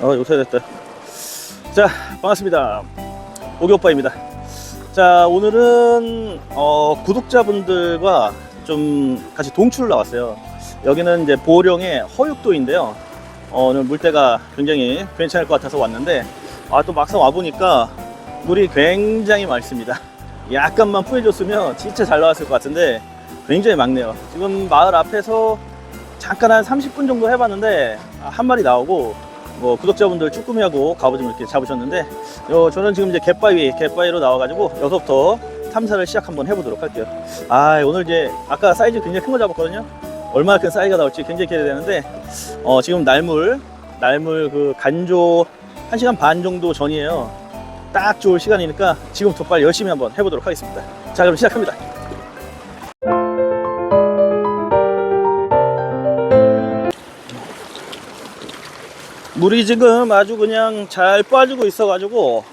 어, 요새 됐다. 자, 반갑습니다. 오기 오빠입니다. 자, 오늘은 어, 구독자분들과 좀 같이 동출을 나왔어요. 여기는 이제 보령의 허육도인데요. 어, 오늘 물때가 굉장히 괜찮을 것 같아서 왔는데, 아, 또 막상 와보니까 물이 굉장히 맑습니다. 약간만 뿌해줬으면 진짜 잘 나왔을 것 같은데, 굉장히 맑네요. 지금 마을 앞에서 잠깐 한 30분 정도 해봤는데, 아, 한 마리 나오고, 뭐 구독자분들 쭈꾸미하고 갑오징어 이렇게 잡으셨는데 요 저는 지금 이제 갯바위 갯바위로 나와가지고 여기서부터 탐사를 시작 한번 해보도록 할게요. 아 오늘 이제 아까 사이즈 굉장히 큰 거 잡았거든요? 얼마나 큰 사이즈가 나올지 굉장히 기대되는데 어 지금 날물 날물 그 간조 1시간 반 정도 전이에요. 딱 좋을 시간이니까 지금부터 빨리 열심히 한번 해보도록 하겠습니다. 자 그럼 시작합니다 물이 지금 아주 그냥 잘 빠지고 있어 가지고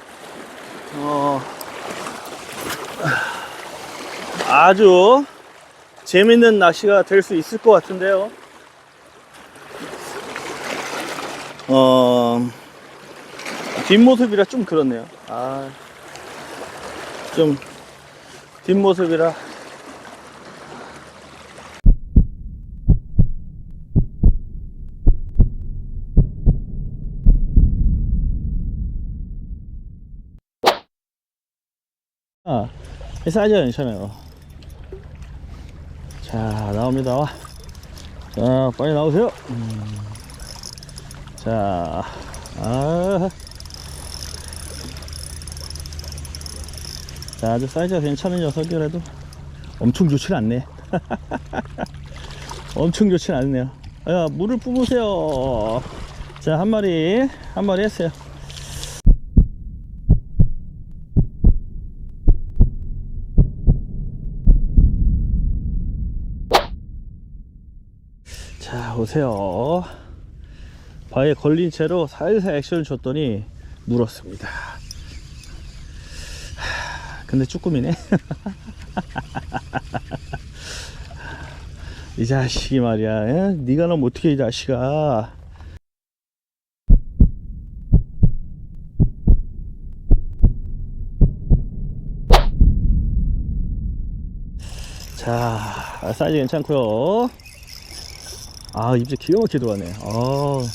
어, 아주 재밌는 낚시가 될 수 있을 것 같은데요. 어, 뒷모습이라 좀 그렇네요. 아, 좀 뒷모습이라 아, 이 사이즈가 괜찮아요. 자, 나옵니다. 자, 빨리 나오세요. 음. 자, 아. 자, 아주 사이즈가 괜찮은 녀석이라도 엄청 좋진 않네. 엄청 좋진 않네요. 야, 물을 뿜으세요. 자, 한 마리, 한 마리 했어요. 자 오세요. 바위에 걸린 채로 살살 액션을 줬더니 물었습니다. 하, 근데 쭈꾸미네. 이 자식이 말이야. 에? 네가 너면 어떻게 이 자식아? 자 사이즈 괜찮고요 아 입질 기가 막히게 들어가네. 아,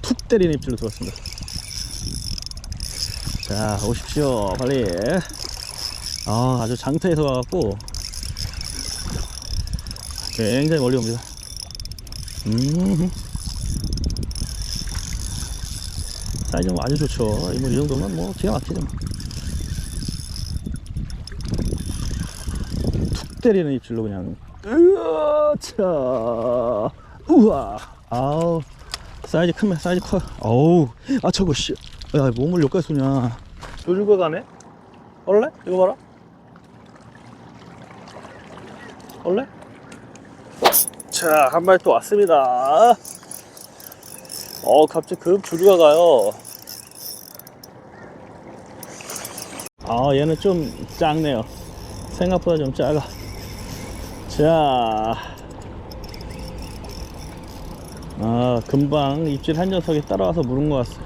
툭 때리는 입질로 들어왔습니다. 자 오십시오. 빨리. 아 아주 장터에서 와갖고 굉장히 멀리 옵니다. 음. 사이즈 뭐 아주 좋죠. 이뭐 이 정도면 뭐 기가 막히죠. 툭 때리는 입질로 그냥 으차 우와. 아우 사이즈 크면 사이즈 커. 어우 아 저거 씨야 몸을 여기까지 쏘냐. 조줄거 가네? 얼래? 이거 봐라. 얼래? 자한 마리 또 왔습니다. 어 갑자기 급 조류가 가요. 아 얘는 좀 작네요. 생각보다 좀 작아. 자 아, 금방 입질 한 녀석이 따라와서 물은 것 같어.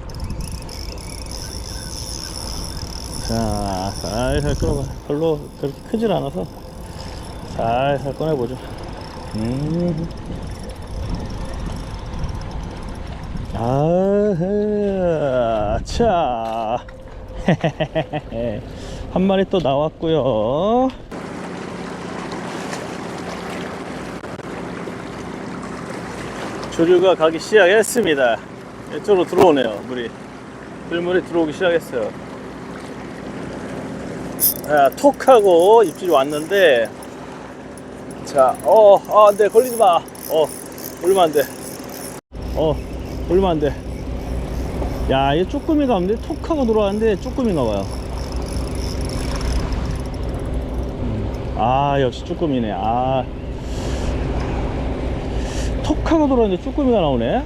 자, 살살 끌어봐. 별로 그렇게 크질 않아서 살살 꺼내보죠. 음. 아, 자. 한 마리 또 나왔고요. 조류가 가기 시작했습니다. 이쪽으로 들어오네요, 물이. 물물이 들어오기 시작했어요. 자, 톡하고 입질이 왔는데, 자, 어, 아, 안 돼, 걸리지 마. 어, 올리면 안 돼. 어, 올리면 안 돼. 야, 얘 쭈꾸미가 없는데, 톡하고 들어왔는데, 쭈꾸미가 와요. 음, 아, 역시 쭈꾸미네. 아. 톡하고 돌았는데 쭈꾸미가 나오네.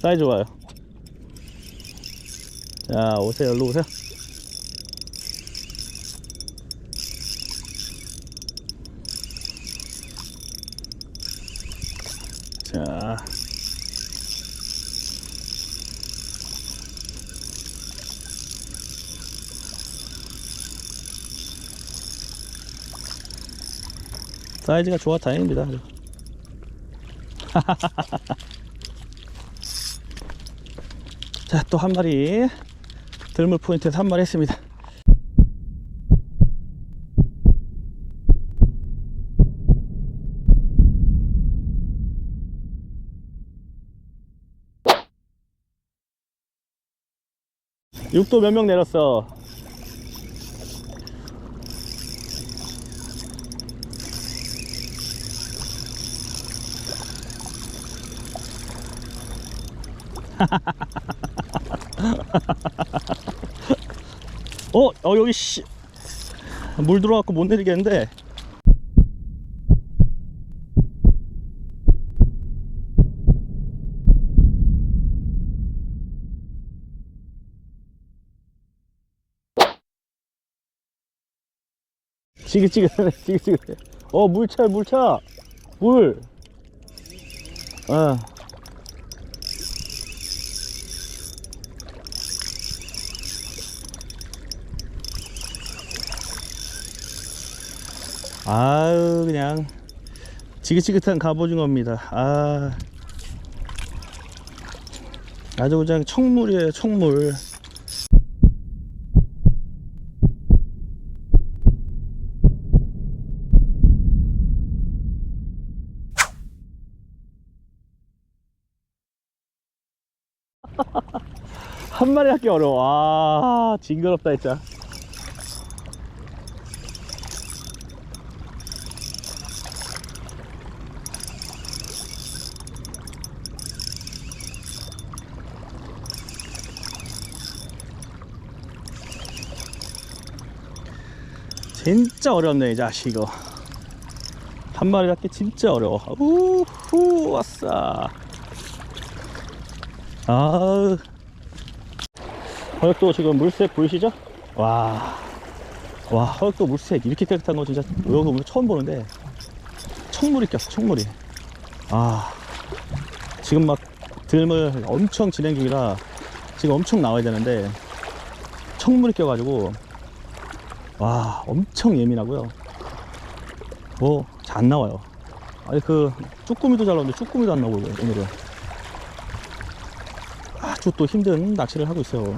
사이즈 좋아요. 자 오세요. 일로 오세요 사이즈가 좋아 다행입니다. 자, 또 한 마리 들물 포인트에서 한 마리 했습니다. 육도 몇 명 내렸어? 어, 어 여기 씨. 물 들어갖고 못 내리겠는데. 지긋지긋하네, 지긋지긋해. 어, 물차, 물차. 물. 어. 아유 그냥 지긋지긋한 갑오징어입니다. 아. 아주 그냥 청물이에요 청물. 한 마리 하기 어려워. 아 징그럽다 진짜 진짜 어렵네 이 자식 이거. 한 마리 잡기 진짜 어려워. 우후 왔어. 아 허역도 지금 물색 보이시죠? 와, 와 허역도 물색. 이렇게 깨끗한 거 진짜 여기 오면 처음 보는데. 청물이 꼈어 청물이. 아. 지금 막 들물 엄청 진행 중이라 지금 엄청 나와야 되는데 청물이 껴가지고 와 엄청 예민하고요. 뭐 잘 안 나와요. 아니 그 쭈꾸미도 잘 나오는데 쭈꾸미도 안 나오고 오늘은. 아주 또 힘든 낚시를 하고 있어요.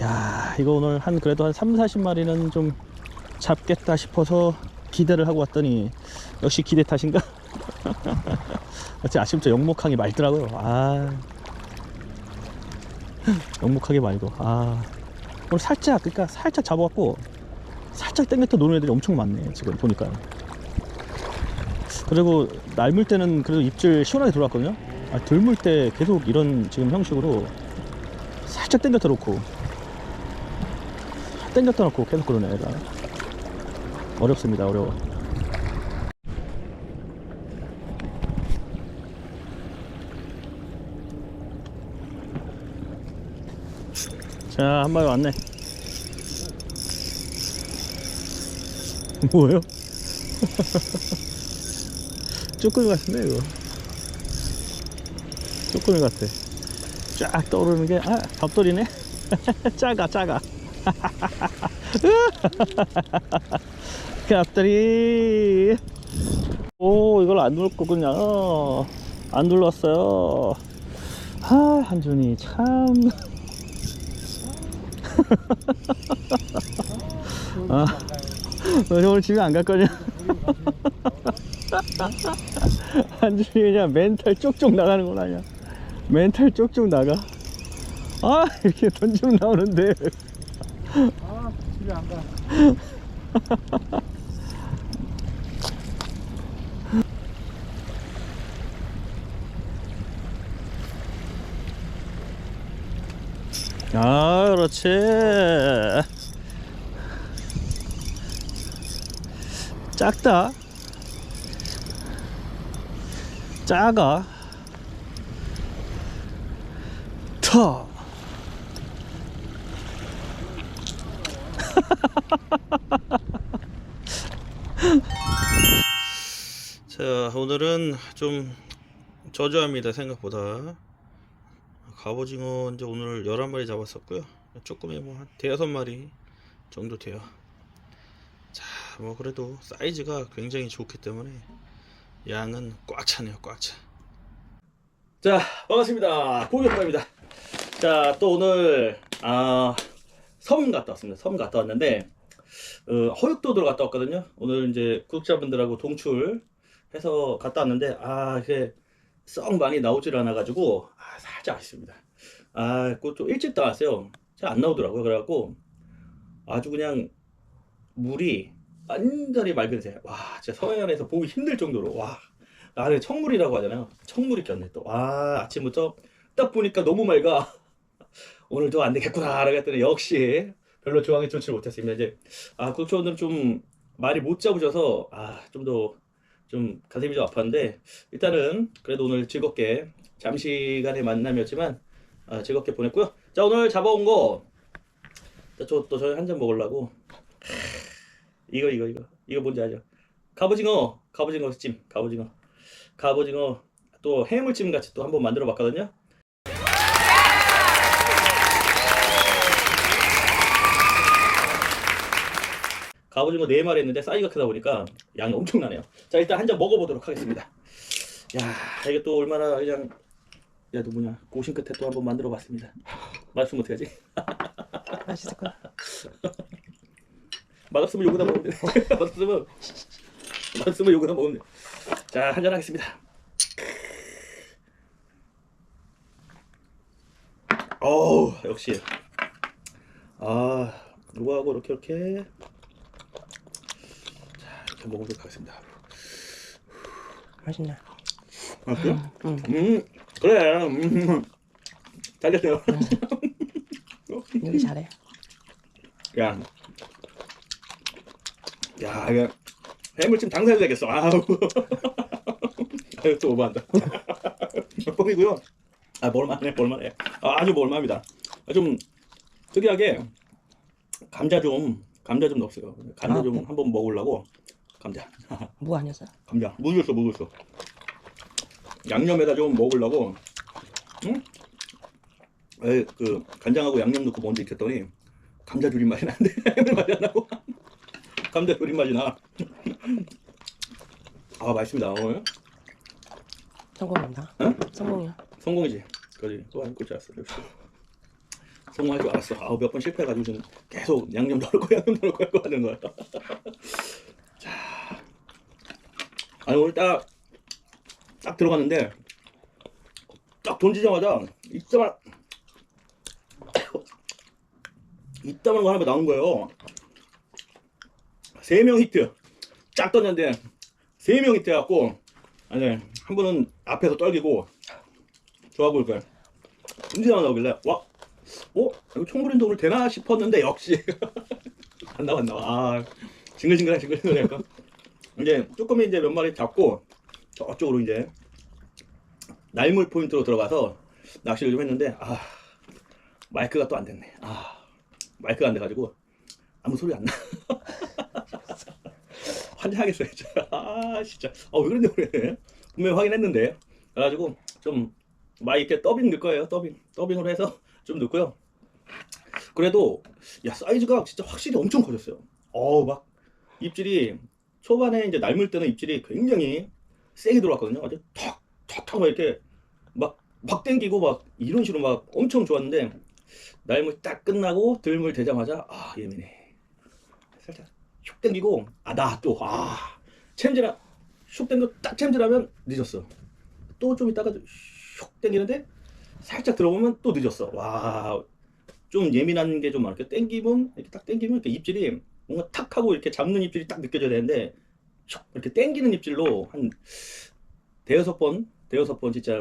야 이거 오늘 한 그래도 한 3, 40마리는 좀 잡겠다 싶어서 기대를 하고 왔더니 역시 기대 탓인가? 아침부터 영목하게 말더라고요. 아. 영목하게 말고 아 오늘 살짝 그러니까 살짝 잡아갖고 살짝 땡겼다 노는 애들이 엄청 많네 지금 보니까. 그리고 날물 때는 그래도 입질 시원하게 들어왔거든요. 아, 들물 때 계속 이런 지금 형식으로 살짝 땡겼다 놓고 땡겼다 놓고 계속 그러네 애가. 어렵습니다 어려워. 자 한 마리 왔네 뭐예요? 쭈꾸미 같은데 이거? 쭈꾸미 같아. 쫙 떠오르는 게 아 밥돌이네? 작아 작아 갑돌이. 오 이걸 안 눌 거군요. 안 눌렀어요. 아 한준이 참. 아, 너 오늘 집에 안 갈 거냐? 한준이 그냥 멘탈 쪽쪽 나가는구나 그냥 멘탈 쪽쪽 나가 아 이렇게 던지면 나오는데 아 집에 안 가. 아 그렇지 작다 작아 터 자 오늘은 좀 저조합니다 생각보다 갑오징어 이제 오늘 11마리 잡았었고요. 조금이 뭐한 대여섯 마리 정도 돼요. 자, 뭐 그래도 사이즈가 굉장히 좋기 때문에 양은 꽉 차네요, 꽉 차. 자, 반갑습니다. 고객입니다. 자, 또 오늘 아, 섬 갔다 왔습니다. 섬 갔다 왔는데 어, 허육도들 갔다 왔거든요. 오늘 이제 구독자분들하고 동출 해서 갔다 왔는데 아, 이게 썩 많이 나오질 않아가지고 아, 살짝 아쉽습니다. 아, 그좀 일찍 나왔어요. 잘 안 나오더라고요. 그래갖고 아주 그냥 물이 완전히 맑은색. 와, 진짜 서해안에서 보기 힘들 정도로 와. 안에 청물이라고 하잖아요. 청물이 꼈네 또. 와, 아침부터 딱 보니까 너무 맑아. 오늘도 안 되겠구나. 그랬더니 역시 별로 좋아하게 좋지 못했습니다. 이제 아, 구독자분들은 좀 말이 못 잡으셔서 아, 좀 더 좀 가슴이 좀 아팠는데 일단은 그래도 오늘 즐겁게 잠시간의 만남이었지만 아, 즐겁게 보냈고요. 자, 오늘 잡아온 거 저 또 저희 한 잔 먹으려고 이거 이거 이거 이거 뭔지 알죠? 갑오징어 갑오징어 찜 갑오징어 갑오징어 또 해물찜 같이 또 한번 만들어 봤거든요. 갑오징어 네 마리 했는데 사이즈가 크다 보니까 양이 엄청나네요. 자 일단 한 잔 먹어보도록 하겠습니다. 야 이게 또 얼마나 그냥 야 누구냐 고심 끝에 또 한번 만들어 봤습니다. 맛있으면 어떡하지? 맛있을 거야. 맛없으면 요거나 먹으면 돼. 맛없으면 맛없으면 요거나 먹으면 돼. 자, 한잔 하겠습니다. 어우, 역시. 아, 누구하고 이렇게 이렇게 자, 이렇게 먹어보도록 하겠습니다. 맛있네. 맛있어요? 응. 음, 그래. 음. 잘 됐어요. 여기 잘해. 야, 야, 이거 해물찜 당사해도 되겠어. 아우, 아유, 또 오버한다. 뻥이고요. 아, 볼만해, 볼만해. 아, 아주 볼만합니다. 아, 좀 특이하게 감자 좀 감자 좀 넣었어요. 감자 아, 좀 네. 한번 먹으려고 감자, 무 아니었어? 감자 묻었어, 묻었어. 양념에다 좀 먹으려고, 응? 에, 그 간장하고 양념 넣고 먼저 익혔더니 감자 조림 맛이 나는데 해물 맛이 안 나고 감자 조림 맛이 나. 아 맛있습니다. 오늘 성공입니다. 응? 성공이야. 성공이지. 그지. 또안 꽂지 않았어. 역시. 성공할 줄 알았어. 아우 몇 번 실패해가지고 지금 계속 양념 넣을 거야, 양념 넣을 거야, 하는 거야. 자, 아니 오늘 딱 딱 들어갔는데 딱 던지자마자 이따만 이따만 거 하나 나온 거예요. 세명 히트 쫙 떴는데 세명 히트 해갖고 아니 한 분은 앞에서 떨기고 좋아 보일 거야. 던지자마자 나오길래 와, 어 이거 총부린도 오늘 되나 싶었는데 역시 안 나와 안 나와. 아 징글징글해 징글징글해. 이제 쭈꾸미 이제 몇 마리 잡고 저쪽으로 이제 날물 포인트로 들어가서 낚시를 좀 했는데 아 마이크가 또 안 됐네. 아 마이크가 안 돼가지고 아무 소리 안 나. 환장하겠어요 진짜. 아 진짜. 아 왜 그런지 모르겠네. 분명히 확인했는데 그래가지고 좀 마이크에 더빙 넣을 거예요. 더빙 더빙으로 해서 좀 넣고요. 그래도 야 사이즈가 진짜 확실히 엄청 커졌어요. 어막 입질이 초반에 이제 날물 때는 입질이 굉장히 세게 들어왔거든요. 아주 턱턱턱 막 이렇게 막막 땡기고 막 이런 식으로 막 엄청 좋았는데 날물 딱 끝나고 들물 되자마자 아 예민해. 슉 땡기고 아 나 또 아 챔질아 슉 땡겨 딱 챔질하면 늦었어. 또 좀 있다가 슉 땡기는데 살짝 들어보면 또 늦었어. 와. 좀 예민한 게 좀 많을게. 땡기면 이렇게 딱 땡기면 이렇게 입질이 뭔가 탁 하고 이렇게 잡는 입질이 딱 느껴져야 되는데 슉 이렇게 땡기는 입질로 한 대여섯 번 대여섯 번 진짜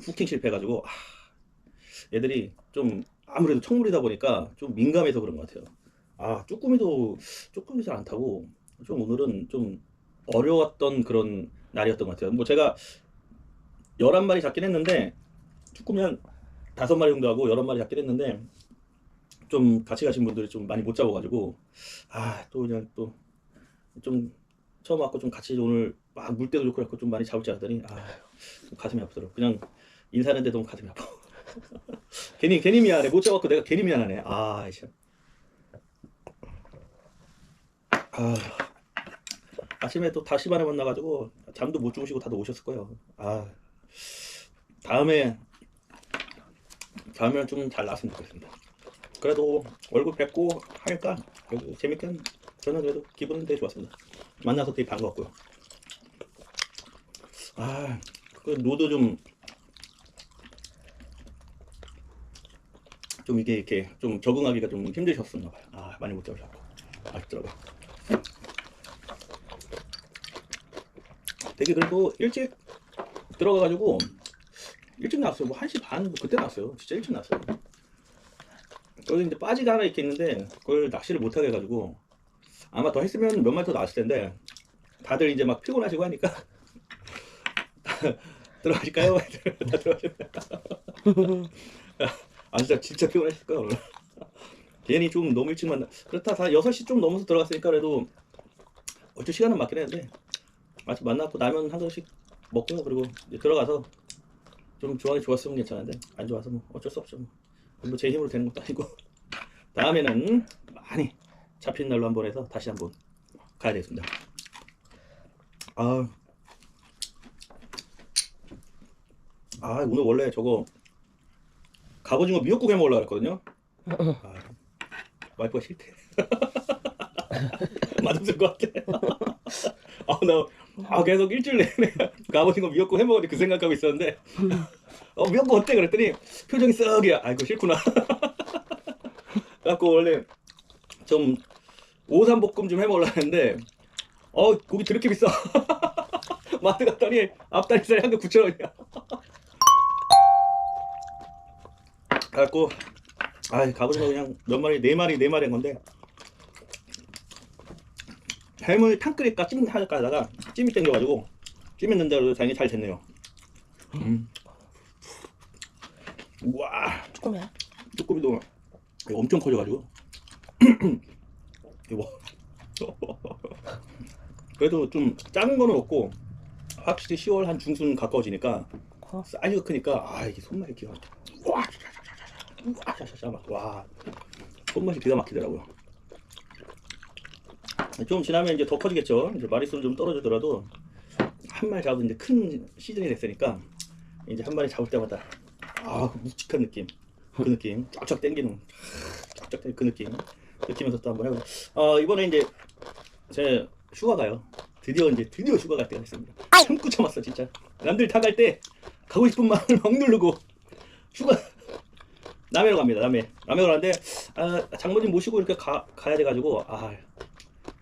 후킹 실패해가지고 아, 애들이 좀 아무래도 청물이다 보니까 좀 민감해서 그런 것 같아요. 아 쭈꾸미도 쭈꾸미 잘 안 타고 좀 오늘은 좀 어려웠던 그런 날이었던 것 같아요. 뭐 제가 11마리 잡긴 했는데 쭈꾸미 한 다섯 마리 정도 하고 여러 마리 잡긴 했는데 좀 같이 가신 분들이 좀 많이 못 잡아가지고 아 또 그냥 또 좀 처음 왔고 좀 같이 오늘 막 물 때도 좋고 그래서 좀 많이 잡을 줄 알았더니 아좀 가슴이 아프더라고 그냥 인사하는데 너무 가슴이 아파 괜히 괜히 미안해 못 잡았고 내가 괜히 미안하네 아 참. 아 아, 아침에 또 다시마를 만나가지고 잠도 못 주무시고 다들 오셨을 거예요. 아, 다음에 다음에는 좀 잘 나왔으면 좋겠습니다. 그래도 얼굴 뵙고 하니까 재밌게 저는 그래도 기분은 되게 좋았습니다. 만나서 되게 반가웠고요. 아, 그 노도 좀, 좀 이게 이렇게 좀 적응하기가 좀 힘드셨었나 봐요. 아, 많이 못 잡으셨고. 아쉽더라고요. 되게 그래도 일찍 들어가가지고 일찍 나왔어요. 뭐 1시 반, 뭐 그때 나왔어요. 진짜 일찍 나왔어요. 거기 이제 빠지가 하나 있긴 있는데 그걸 낚시를 못하게 해가지고 아마 더 했으면 몇 마리 더 나왔을 텐데 다들 이제 막 피곤하시고 하니까 들어가실까요? 다 들어가실까요? 아 진짜 진짜 피곤하실 거예요 오늘. 괜히 좀 너무 일찍 만나 그렇다 다 6시 좀 넘어서 들어갔으니까 그래도 어쩔 시간은 맞긴 했는데 아직 만나고 라면 한 그릇씩 먹고요 그리고 들어가서 좀 좋아하기 좋았으면 괜찮은데 안 좋아서 뭐 어쩔 수 없죠. 뭐. 뭐제 힘으로 되는 것도 아니고. 다음에는 많이 잡힌 날로 한번 해서 다시 한번 가야 되겠습니다. 아, 아 오늘 원래 저거 갑오징어 미역국 해 먹으려고 했거든요. 아, 와이프가 싫대. 맛없을 것 같아. 아, 나 아, 계속 일주일 내내 갑오징어 미역국 해 먹었는데 그 생각하고 있었는데 어, 미역국 어때? 그랬더니 표정이 썩이야. 아이고 싫구나. 갖고 원래 좀 오삼볶음 좀 해 먹으려 했는데 어 고기 드럽게 비싸. 마트 갔더니 앞다리살이 한개 9천 원이야. 갖고 아 가보지마 그냥 몇 마리 네 마리 네 마리 한 건데 해물 탕 끓일까 찜 할까 하다가 찜이 땡겨가지고 찜했는데 그래도 다행히 잘 됐네요. 음. 우와 조금이야. 쭈꾸미도 이거 엄청 커져가지고 이거 그래도 좀 작은 거는 없고 확실히 10월 한 중순 가까워지니까 커. 사이즈가 크니까 아 이게 손맛이 기가 막혀 와 샤샤샤 막와 손맛이 기가 막히더라고요 좀 지나면 이제 더 커지겠죠 이제 마리수는 좀 떨어지더라도 한 마리 잡은 이제 큰 시즌이 됐으니까 이제 한 마리 잡을 때마다 아, 그 묵직한 느낌. 그 느낌. 쫙쫙 당기는. 쫙쫙 당기는 그 느낌. 느끼면서 또 한번 해보고. 어, 이번에 이제 제 휴가 가요. 드디어 이제 드디어 휴가 갈 때가 됐습니다. 참고 참았어, 진짜. 남들 다 갈 때 가고 싶은 마음을 막 누르고 휴가 남해로 갑니다. 남해. 남해 가는데 아, 장모님 모시고 이렇게 가, 가야 돼가지고 아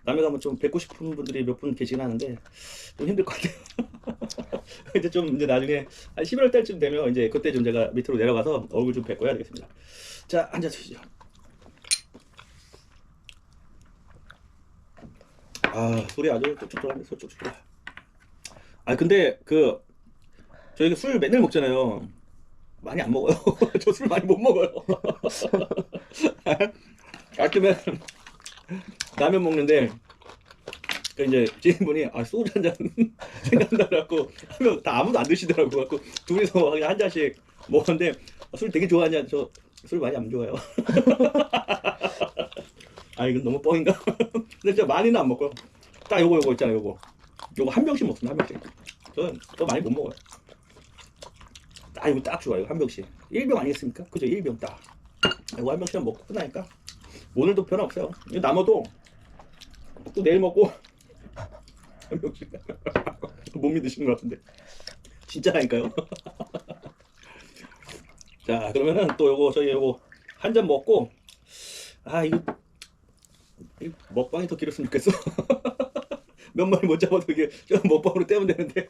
남해 가면 좀 뵙고 싶은 분들이 몇 분 계시긴 하는데 좀 힘들 것 같아요. 이제 좀 이제 나중에 한 11월 달쯤 되면 이제 그때 좀 제가 밑으로 내려가서 얼굴 좀 뵙고 해야 되겠습니다. 자 앉아 주시죠. 아 소리 아주 촉촉하네 촉촉해. 아 근데 그 저희가 술 맨날 먹잖아요. 많이 안 먹어요. 저 술 많이 못 먹어요. 가끔은 라면 먹는데 그 이제 지인분이 아 소주 한 잔 생각나라고 하면 다 아무도 안 드시더라고. 갖고 둘이서 한 잔씩 먹었는데 아, 술 되게 좋아하냐? 저 술 많이 안 좋아해요. 아 이건 너무 뻥인가? 근데 진짜 많이는 안 먹고요. 딱 요거 요거 있잖아요 요거. 요거 한 병씩 먹습니다 한 병씩. 저는 더 많이 못 먹어요. 딱 이거 딱 좋아요 한 병씩. 1병 아니겠습니까? 그죠? 1병 딱. 이거 한 병씩 먹고 끝나니까 오늘도 변화 없어요. 이거 남아도 또 내일 먹고 못 믿으시는 것 같은데 진짜라니까요 자 그러면은 또 요거 저희 요거 한 잔 먹고 아 이거, 이 먹방이 더 길었으면 좋겠어 몇 마리 못 잡아도 이게 좀 먹방으로 떼면 되는데.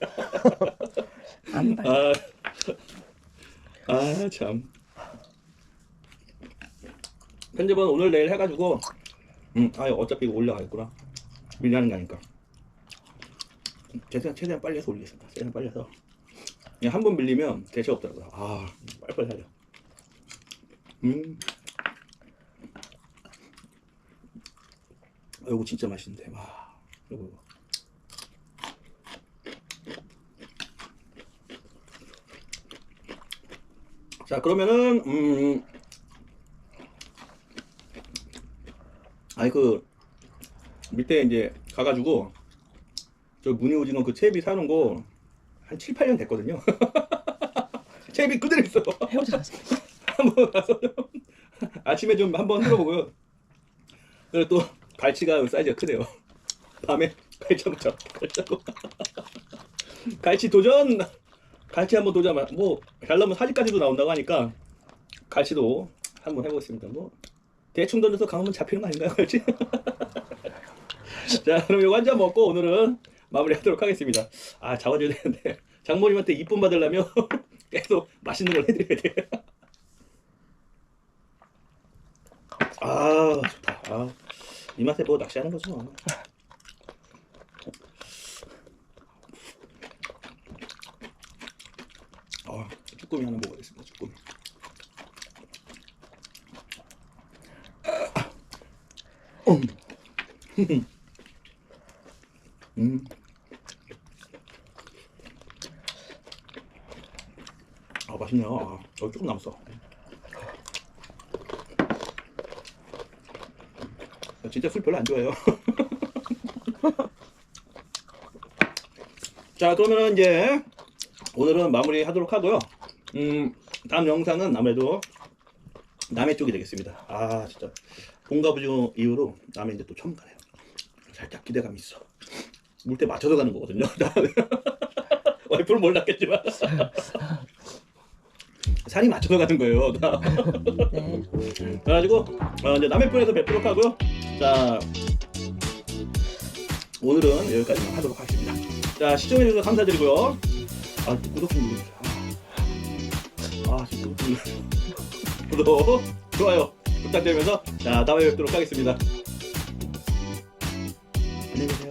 아, 아, 참. 편집은 오늘 내일 해가지고, 음, 아, 어차피 이거 올라가겠구나. 미리 하는 게 아니까. 최대한, 최대한 빨리 해서 올리겠습니다. 최대한 빨리 해서. 그냥 한 번 밀리면 대시 없더라고요. 아, 빨리빨리 돼. 음. 아, 이거 진짜 맛있는데. 와, 이거, 이거. 자 그러면은 음 아니 그 밑에 이제 가가지고 저 무늬 오징어 그 채비 사놓은 거 한 7, 8년 됐거든요. 채비 그대로 있어. 해오지 마세요. 한번 가서 아침에 좀 한번 들어보고요. 그리고 또 갈치가 사이즈가 크네요. 밤에 갈치 한번 잡 갈치하고 갈치 도전 갈치 한번 도전 뭐 잘 나면 사진까지도 나온다고 하니까 갈치도 한번 해보겠습니다. 뭐 대충 던져서 강하면 잡히는 거 아닌가요, 갈치? 자, 그럼 이거 한 잔 먹고 오늘은 마무리하도록 하겠습니다. 아, 잡아줘야 되는데 장모님한테 이쁨 받으려면 계속 맛있는 걸 해드려야 돼. 아, 좋다. 아, 이 맛에 뭐 낚시하는 거죠. 뭐. 아, 쭈꾸미 하나 먹어야겠습니다. 쭈꾸미. 음. 아 맛있네요. 아, 여기 조금 남았어. 나 진짜 술 별로 안 좋아해요. 자 그러면은 이제 오늘은 마무리 하도록 하고요. 음 다음 영상은 아무래도 남해 쪽이 되겠습니다. 아 진짜 본가부중 이후로 남해 이제 또 처음 가네요. 살짝 기대감이 있어. 물때 맞춰서 가는 거거든요. 와이프는 몰랐겠지만 살이 맞춰서 가는 거예요. 네. 그래가지고 어, 이제 남해권에서 뵙도록 하고요. 자 오늘은 여기까지만 하도록 하겠습니다. 자 시청해주셔서 감사드리고요. 아 구독 좀 눌러주세요. 아, 아 구독 좀 구독 좋아요 부탁드리면서 자 다음에 뵙도록 하겠습니다. 안녕히 계세요.